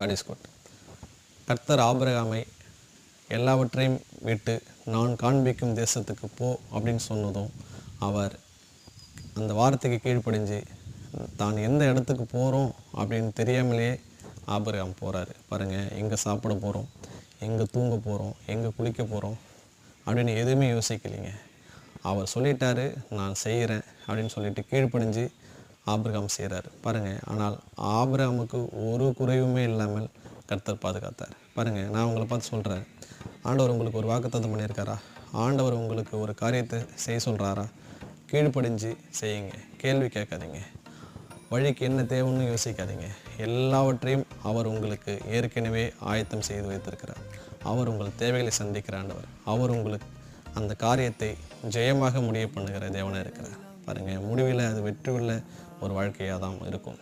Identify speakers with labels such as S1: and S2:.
S1: God கர்த்தர் ஆபரகாமை எல்லாவற்றையும் விட்டு நான் காண்பிக்கும் தேசத்துக்கு போ அப்படின்னு சொன்னதும் அவர் அந்த வார்த்தைக்கு கீழ்ப்படிஞ்சு தான் எந்த இடத்துக்கு போகிறோம் அப்படின்னு தெரியாமலேயே ஆபரகாம் போகிறாரு பாருங்கள் எங்கே சாப்பிட போகிறோம் எங்கே தூங்க போகிறோம் எங்கே குளிக்க போகிறோம் அப்படின்னு எதுவுமே யோசிக்கலைங்க. அவர் சொல்லிட்டாரு நான் செய்கிறேன் அப்படின்னு சொல்லிட்டு கீழ்ப்படிஞ்சு ஆபிரகாம் செய்கிறார். பாருங்கள் ஆனால் ஆபிரகாமுக்கு ஒரு குறைவுமே இல்லாமல் கர்த்தர் பாதுகாத்தார். பாருங்கள் நான் உங்களை பார்த்து சொல்கிறேன் ஆண்டவர் உங்களுக்கு ஒரு வாக்குத்தத்தம் பண்ணியிருக்காரா? ஆண்டவர் உங்களுக்கு ஒரு காரியத்தை செய்ய சொல்கிறாரா கீழ்ப்படிஞ்சு செய்யுங்க. கேள்வி கேட்காதீங்க. வழிக்கு என்ன தேவைன்னு யோசிக்காதீங்க. எல்லாவற்றையும் அவர் உங்களுக்கு ஏற்கனவே ஆயத்தம் செய்து வைத்திருக்கிறார். அவர் உங்கள் தேவைகளை சந்திக்கிற ஆண்டவர். அவர் உங்களுக்கு அந்த காரியத்தை ஜெயமாக முடிய பண்ணுகிற தேவனாக இருக்கிறார். பாருங்கள் முடிவில் அது வெற்றியுள்ள ஒரு வாழ்க்கையாக தான் இருக்கும்.